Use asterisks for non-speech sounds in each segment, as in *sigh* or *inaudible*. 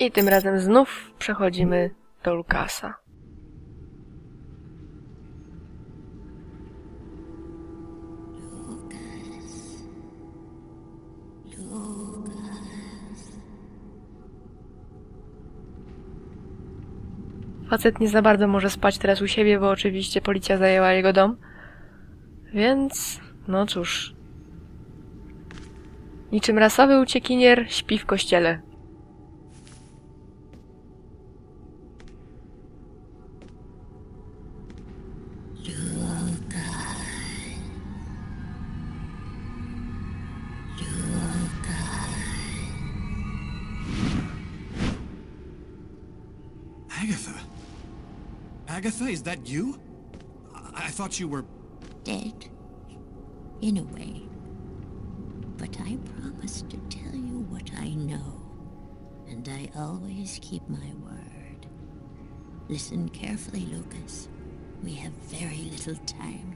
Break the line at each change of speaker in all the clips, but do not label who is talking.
I tym razem znów przechodzimy do Lukasa. Facet nie za bardzo może spać teraz u siebie, bo oczywiście policja zajęła jego dom. Więc, no cóż. Niczym rasowy uciekinier śpi w kościele.
Agatha. Agatha, is that you? I, I thought you were.
Dead, in a way. But I promised to tell you what I know, and I always keep my word. Listen carefully, Lucas. We have very little time.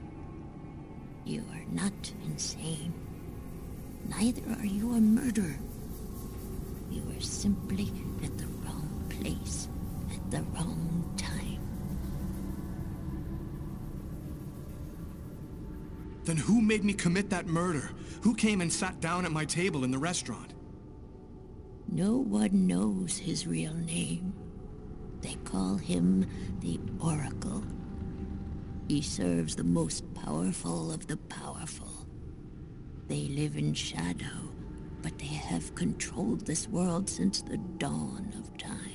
You are not insane. Neither are you a murderer. You are simply at the wrong place at the wrong time.
Then who made me commit that murder? Who came and sat down at my table in the restaurant?
No one knows his real name. They call him the Oracle. He serves the most powerful of the powerful. They live in shadow, but they have controlled this world since the dawn of time.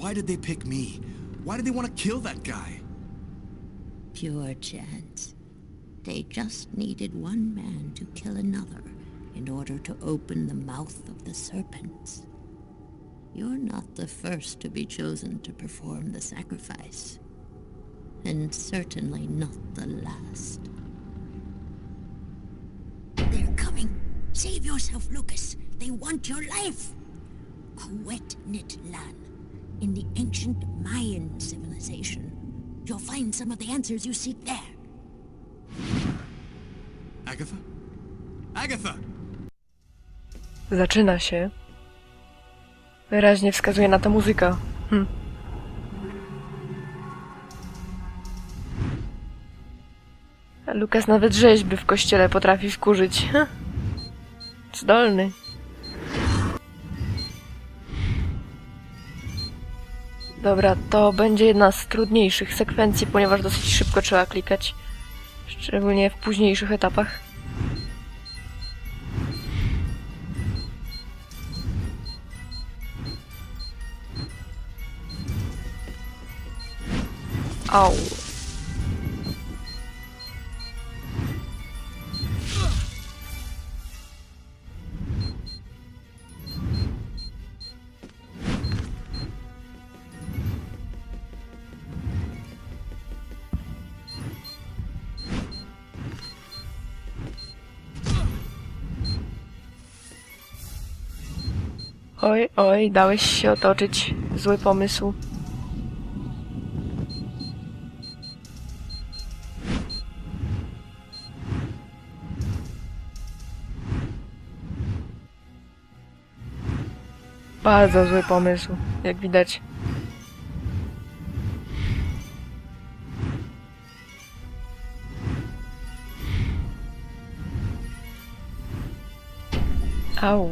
Why did they pick me? Why did they want to kill that guy?
Pure chance. They just needed one man to kill another in order to open the mouth of the serpents. You're not the first to be chosen to perform the sacrifice. And certainly not the last. They're coming. Save yourself, Lucas. They want your life. Nitlan, in the ancient Mayan civilization. You'll find some of the answers you seek there.
Agatha? Agatha!
Zaczyna się. Wyraźnie wskazuje na to muzyka. Hm. A Lukas nawet rzeźby w kościele potrafi wkurzyć. Hm. Zdolny. Dobra, to będzie jedna z trudniejszych sekwencji, ponieważ dosyć szybko trzeba klikać. Szczególnie w późniejszych etapach. Au. Oj, oj, dałeś się otoczyć. Zły pomysł. Bardzo zły pomysł, jak widać. Au.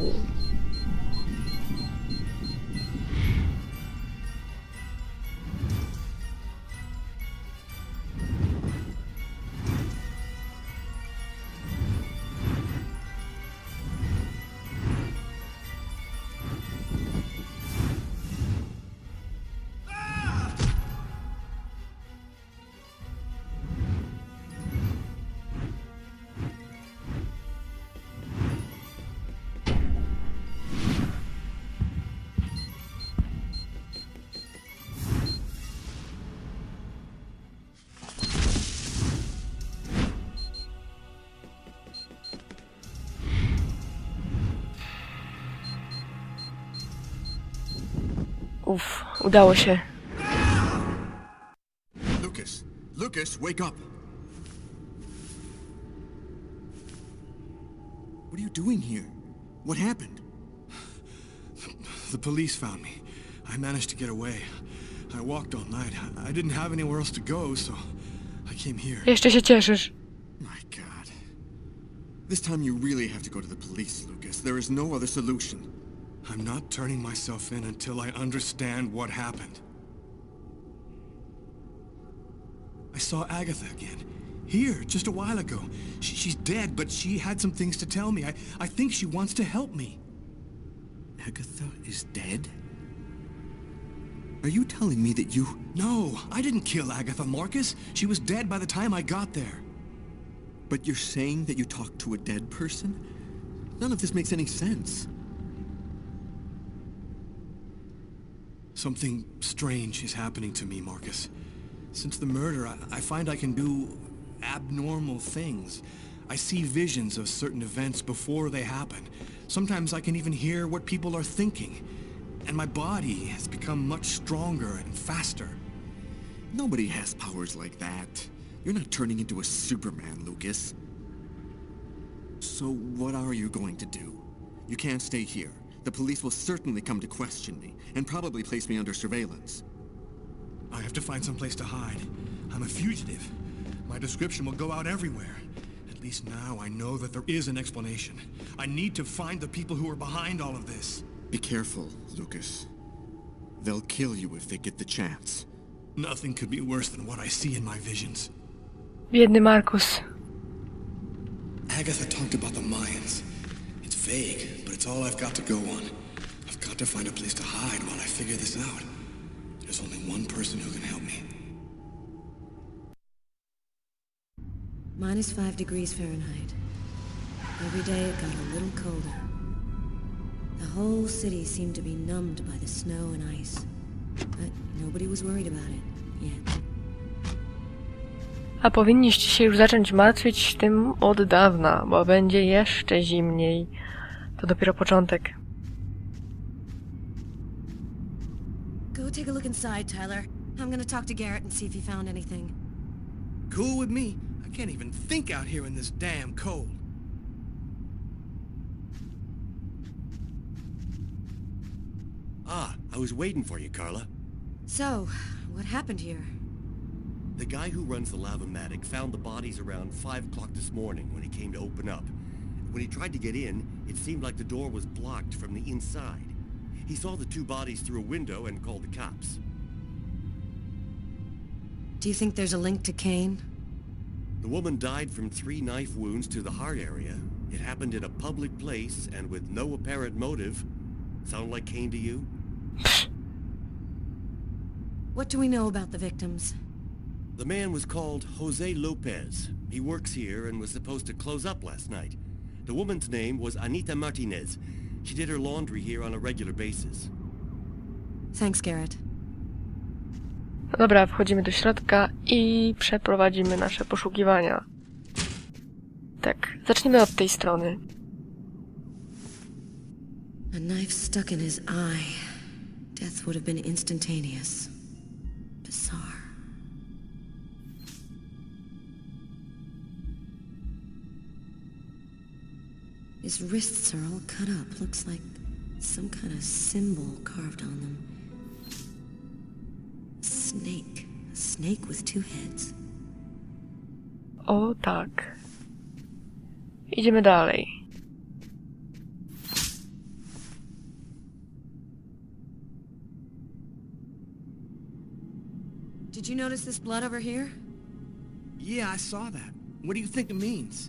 Uff, udało się.
Lucas! Lucas, wake up!
What are you doing here? What happened?
The police found me. I managed to get away. I walked all night. I I didn't have anywhere else to go, so I came here.
Jeszcze się cieszysz.
My god. This time you really have to go to the police, Lucas. There is no other solution.
I'm not turning myself in until I understand what happened. I saw Agatha again. Here, just a while ago. She, she's dead, but she had some things to tell me. I, I think she wants to help me.
Agatha is dead? Are you telling me that you...
No, I didn't kill Agatha, Marcus. She was dead by the time I got there.
But you're saying that you talked to a dead person? None of this makes any sense.
Something strange is happening to me, Marcus. Since the murder, I, I find I can do abnormal things. I see visions of certain events before they happen. Sometimes I can even hear what people are thinking. And my body has become much stronger and faster.
Nobody has powers like that. You're not turning into a Superman, Lucas. So what are you going to do? You can't stay here. The police will certainly come to question me, and probably place me under surveillance.
I have to find some place to hide. I'm a fugitive. My description will go out everywhere. At least now I know that there is an explanation. I need to find the people who are behind all of this.
Be careful, Lucas. They'll kill you if they get the chance.
Nothing could be worse than what I see in my visions.
Biedny Markus.
Agatha talked about the Mayans. It's vague, but it's all I've got to go on. I've got to find a place to hide while I figure this out. There's only one person who can help me.
Minus five degrees Fahrenheit. Every day it got a little colder. The whole city seemed to be numbed by the snow and ice. But nobody was worried about it, yet.
A powinniście się już zacząć martwić tym od dawna, bo będzie jeszcze zimniej. To dopiero początek.
Go take a look inside, Tyler. I'm gonna talk to Garrett and see if he found anything.
Cool with me. I can't even think out here in this damn cold.
Ah, I was waiting for you, Carla.
So, what happened here?
The guy who runs the Lavomatic found the bodies around 5 o'clock this morning when he came to open up. When he tried to get in, it seemed like the door was blocked from the inside. He saw the two bodies through a window and called the cops.
Do you think there's a link to Kane?
The woman died from three knife wounds to the heart area. It happened in a public place and with no apparent motive. Sound like Kane to you? *laughs*
What do we know about the victims?
The man was called Jose Lopez. He works here and was supposed to close up last night. The woman's name was Anita Martinez. She did her laundry here on a regular basis.
Thanks, Garrett.
Dobra, wchodzimy do środka i przeprowadzimy nasze poszukiwania. Tak, zacznijmy od tej strony.
A knife stuck in his eye. Death would have been instantaneous. Bizarre. His wrists are all cut up. Looks like some kind of symbol carved on them. Snake. A snake with two heads.
O tak. Idziemy dalej.
Did you notice this blood over here?
Yeah, I saw that. What do you think it means?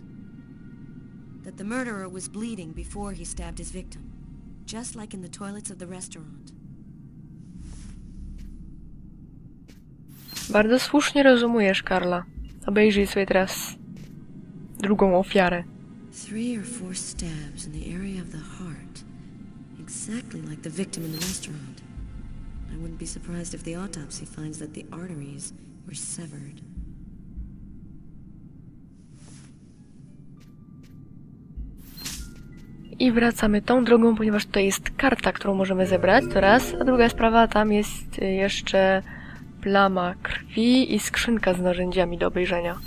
That the murderer was bleeding before he stabbed his victim. Just like in the toilets of the restaurant.
Bardzo słusznie rozumujesz, Karla. Obejrzyj sobie teraz drugą ofiarę.
Three or four stabs in the area of the heart. Exactly like the victim in the restaurant. I wouldn't be surprised if the autopsy finds that the arteries were severed.
I wracamy tą drogą, ponieważ tutaj jest karta, którą możemy zebrać, to raz. A druga sprawa, tam jest y, jeszcze plama krwi i skrzynka z narzędziami do obejrzenia.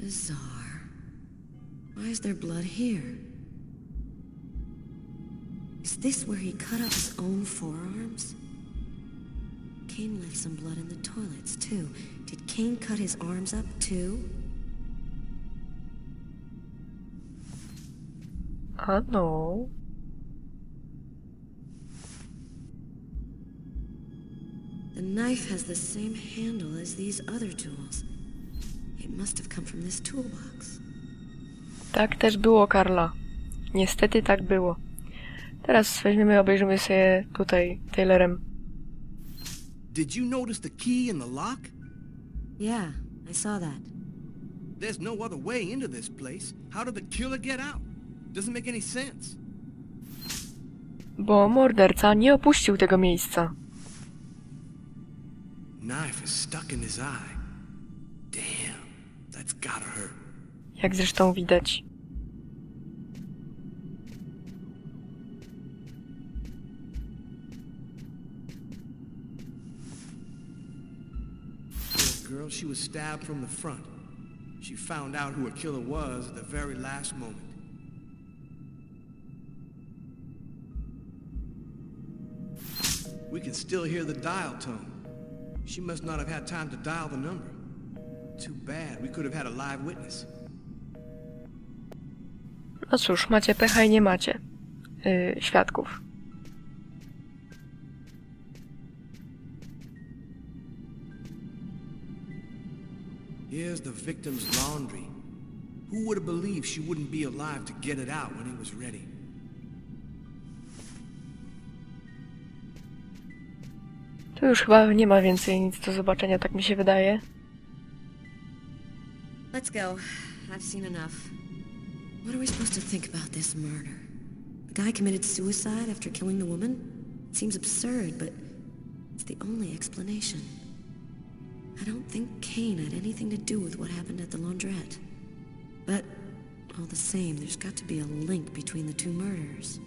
Bizarre. Why is there blood here? Is this where he cut up his own? Kane left some blood in the toilets, too. Did Kane cut his arms up, too?
A no.
The knife has the same handle as these other tools. It must have come from this toolbox.
Tak też było, Karla. Niestety tak było. Teraz weźmiemy, obejrzymy sobie tutaj Taylorem.
Did you notice the key in the lock?
Yeah, I saw that.
There's no other way into this place. How did the killer get out? Doesn't make any sense.
Bo morderca nie opuścił tego miejsca.
Knife is stuck in his eye. Damn, that's gotta hurt.
Jak zresztą widać.
Girl, she was stabbed from the front. She found out who her killer was at the very last moment. We can still hear the dial tone. She must not have had time to dial the number. Too bad. We could have had a live witness.
No cóż, macie pecha i nie macie. Yy, świadków.
Here's the victim's laundry. Who would have believed she wouldn't be alive to get it out when it was ready?
Tu już chyba nie ma więcej nic do zobaczenia, tak mi się wydaje.
Let's go. I've seen enough. What are we supposed to think about this murder? The guy committed suicide after killing the woman? It seems absurd, but it's the only explanation. I don't think Kane had anything to do with what happened at the laundrette. But all the same, there's got to be a link between the two murders.